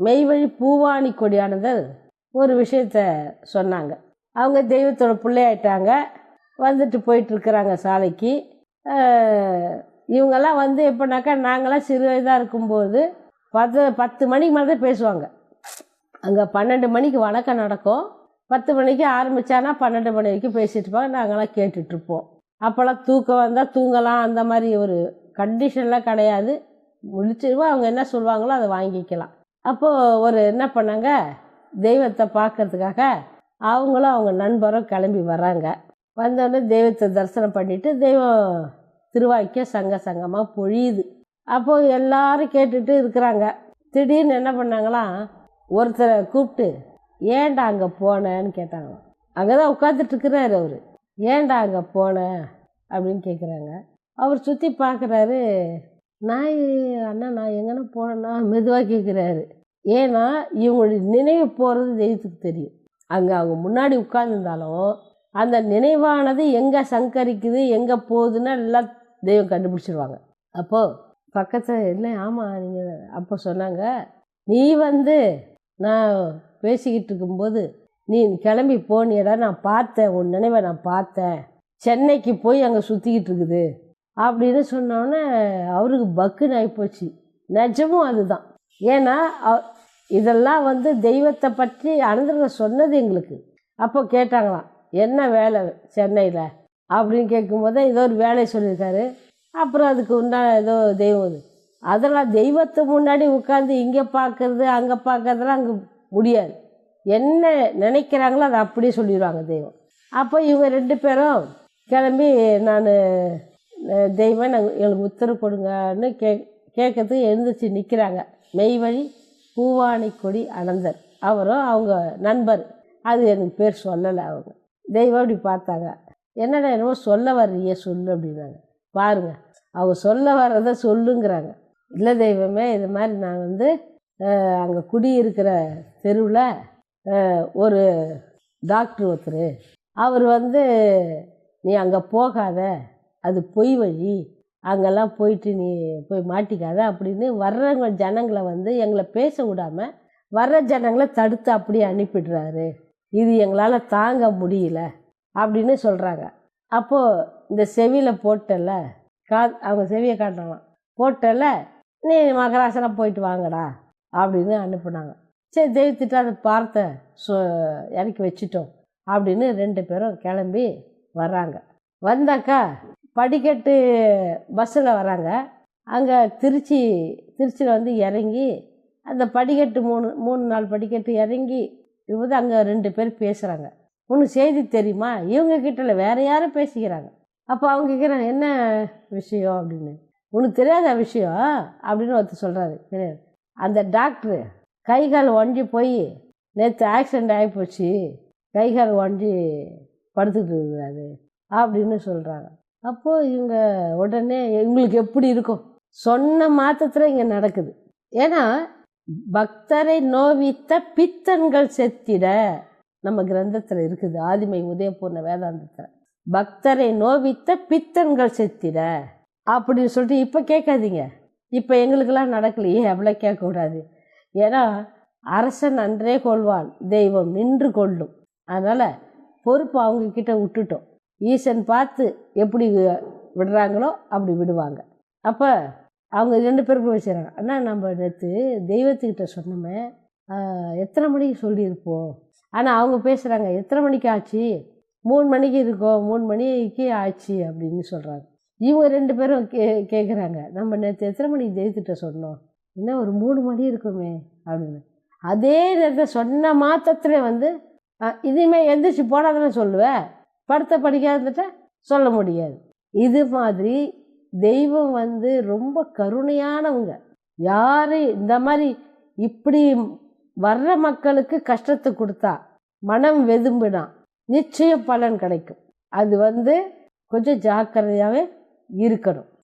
மெய்வழி பூவாணி கொடியானதர் ஒரு விஷயத்த சொன்னாங்க. அவங்க தெய்வத்தோட பிள்ளையாயிட்டாங்க. வந்துட்டு போயிட்டு இருக்கிறாங்க சாலைக்கு இவங்கெல்லாம் வந்து எப்படின்னாக்கா நாங்களாம் சிறு வயதாக இருக்கும்போது பத்து பத்து மணிக்கு மேலே தான் பேசுவாங்க. அங்கே பன்னெண்டு மணிக்கு வணக்கம் நடக்கும். பத்து மணிக்கு ஆரம்பித்தானா பன்னெண்டு மணி வரைக்கும் பேசிட்டு இருப்பாங்க. நாங்களாம் கேட்டுட்ருப்போம் அப்போல்லாம் தூக்கம் வந்தால் தூங்கலாம். அந்த மாதிரி ஒரு கண்டிஷன்லாம் கிடையாது. முடிச்சிருவோம் அவங்க என்ன சொல்லுவாங்களோ அதை வாங்கிக்கலாம். அப்போது ஒரு என்ன பண்ணாங்க? தெய்வத்தை பார்க்கறதுக்காக அவங்களும் அவங்க நண்பரும் கிளம்பி வராங்க வந்தோடனே தெய்வத்தை தரிசனம் பண்ணிவிட்டு தெய்வம் திருவாய்க்க சங்க சங்கமாக பொழியுது. அப்போது எல்லாரும் கேட்டுட்டு இருக்கிறாங்க. திடீர்னு என்ன பண்ணாங்களாம் ஒருத்தரை கூப்பிட்டு ஏன்டா அங்கே போனேன்னு கேட்டாங்களாம். அங்கே தான் உட்காந்துட்டுருக்கிறார் அவர். ஏன்டா அங்கே போன? அப்படின்னு கேட்குறாங்க அவர் சுற்றி பார்க்குறாரு. நான் அண்ணா நான் எங்கன்னா போனேன்னா? மெதுவாக கேட்குறாரு ஏன்னா இவங்களுடைய நினைவு போகிறது தெய்வத்துக்கு தெரியும். அங்கே அவங்க முன்னாடி உட்கார்ந்துருந்தாலும் அந்த நினைவானது எங்கே சங்கரிக்குது எங்கே போகுதுன்னா எல்லாம் தெய்வம் கண்டுபிடிச்சிருவாங்க. அப்போது பக்கத்தில் இல்லை ஆமாம் நீங்கள் அப்போ சொன்னாங்க நீ வந்து நான் பேசிக்கிட்டு இருக்கும்போது நீ கிளம்பி போனியடா நான் பார்த்தேன் உன் நினைவை நான் பார்த்தேன். சென்னைக்கு போய் அங்கே சுற்றிக்கிட்டு இருக்குது. அப்படின்னு சொன்னோன்னே அவருக்கு பக்குன்னு ஆகிப்போச்சு நிஜமும் அதுதான். ஏன்னா அவ- இதெல்லாம் வந்து தெய்வத்தை பற்றி அனந்தரங்க சொன்னது எங்களுக்கு. அப்போ கேட்டாங்களாம் என்ன வேலை சென்னையில்? அப்படின்னு கேட்கும்போது ஏதோ ஒரு வேலையை சொல்லியிருக்காரு. அப்புறம் அதுக்கு உண்டான ஏதோ தெய்வம் அது. அதெல்லாம் தெய்வத்து முன்னாடி உட்காந்து இங்கே பார்க்கறது அங்கே பார்க்குறதுலாம் அங்கே முடியாது. என்ன நினைக்கிறாங்களோ அதை அப்படியே சொல்லிடுவாங்க தெய்வம். அப்போ இவங்க ரெண்டு பேரும் கிளம்பி நான் தெய்வம் நாங்கள் எங்களுக்கு உத்தரவு கொடுங்கன்னு கே கேட்கறதுக்கு எழுந்திரிச்சு நிற்கிறாங்க மெய் வழி கொடி அனந்தர் அவரும் அவங்க நண்பர். அது எனக்கு பேர் சொல்லலை அவங்க. தெய்வம் அப்படி பார்த்தாங்க. என்னடா என்னமோ சொல்ல வர்றியே சொல்லு அப்படின்னாங்க. பாருங்க. அவங்க சொல்ல வர்றதை சொல்லுங்கிறாங்க. இல்லை தெய்வமே இது மாதிரி நான் வந்து அங்கே குடியிருக்கிற தெருவில் ஒரு டாக்டர் ஒருத்தர். அவர் வந்து நீ அங்கே போகாத. அது பொய் வழி. அங்கெல்லாம் போயிட்டு நீ போய் மாட்டிக்காத அப்படின்னு வர்றவங்க ஜனங்களை வந்து எங்களை பேச விடாமல் வர்ற ஜனங்களை தடுத்து அப்படியே அனுப்பிடுறாரு. இது எங்களால் தாங்க முடியல அப்படின்னு சொல்கிறாங்க அப்போது இந்த செவியில் போட்டல கா அவங்க செவியை காட்டலாம். போட்டல நீ மகராசனம் போயிட்டு வாங்கடா அப்படின்னு அனுப்புனாங்க. சரி தெய்வத்திட்ட அதை பார்த்த சொ இறக்கி வச்சிட்டோம் அப்படின்னு ரெண்டு பேரும் கிளம்பி வர்றாங்க. வந்தாக்கா படிக்கட்டு பஸ்ஸில் வராங்க. அங்கே திருச்சி திருச்சியில் வந்து இறங்கி அந்த படிக்கட்டு மூணு மூணு நாலு படிக்கட்டு இறங்கி இருப்பது அங்கே ரெண்டு பேர் பேசுகிறாங்க உனக்கு செய்தி தெரியுமா? இவங்க கிட்டல வேற யாரும் பேசிக்கிறாங்க. அப்போ அவங்க கேட்குறாங்க என்ன விஷயம்? அப்படின்னு. உனக்கு தெரியாத விஷயம் அப்படின்னு ஒருத்தர் சொல்கிறாரு தெரியாது. அந்த டாக்டரு கை கால் ஒஞ்சி போய் நேற்று ஆக்சிடெண்ட் ஆகிப்போச்சு கை கால் ஒஞ்சி படுத்துக்கிட்டு இருக்கிறாரு அப்படின்னு சொல்கிறாங்க அப்போது இவங்க உடனே இவங்களுக்கு எப்படி இருக்கும்? சொன்ன மாத்திரத்தில் இங்கே நடக்குது. ஏன்னா பக்தரை நோவித்த பித்தன்கள் செத்திட நம்ம கிரந்தத்தில் இருக்குது ஆதிமை உதயபூர்ண வேதாந்தத்தில். பக்தரை நோவித்த பித்தன்கள் செத்திட அப்படின்னு சொல்லிட்டு இப்போ கேட்காதீங்க. இப்போ எங்களுக்கெல்லாம் நடக்கலையே அவ்வளோ கேட்கக்கூடாது? ஏன்னா அரசன் அன்றே கொள்வான் தெய்வம் நின்று கொள்ளும். அதனால் பொறுப்பு அவங்கக்கிட்ட விட்டுட்டோம். ஈசன் பார்த்து எப்படி விடுறாங்களோ அப்படி விடுவாங்க. அப்போ அவங்க ரெண்டு பேரும் போய் செய்கிறாங்க அண்ணா நம்ம நேற்று தெய்வத்துக்கிட்ட சொன்னோமே எத்தனை மணிக்கு சொல்லியிருப்போம்? ஆனால் அவங்க பேசுகிறாங்க எத்தனை மணிக்கு ஆச்சு? மூணு மணிக்கு இருக்கோம் மூணு மணிக்கு ஆச்சு அப்படின்னு சொல்கிறாங்க இவங்க ரெண்டு பேரும் கே கேட்குறாங்க நம்ம நேற்று எத்தனை மணிக்கு தெய்வத்திட்ட சொன்னோம்? இன்னும் ஒரு மூணு மணி இருக்குமே அப்படின்னு. அதே நேரத்தில் சொன்ன மாத்திரத்துல வந்து அஹ், இனிமே எந்திரிச்சு போடாதானே சொல்லுவேன் படுத்த படிக்காத இருந்துட்டா சொல்ல முடியாது. இது மாதிரி தெய்வம் வந்து ரொம்ப கருணையானவங்க. யார் இந்த மாதிரி இப்படி வர்ற மக்களுக்கு கஷ்டத்தை கொடுத்தா மனம் வெதும்பினா நிச்சயம் பலன் கிடைக்கும். அது வந்து கொஞ்சம் ஜாக்கிரதையாகவே இருக்கணும்.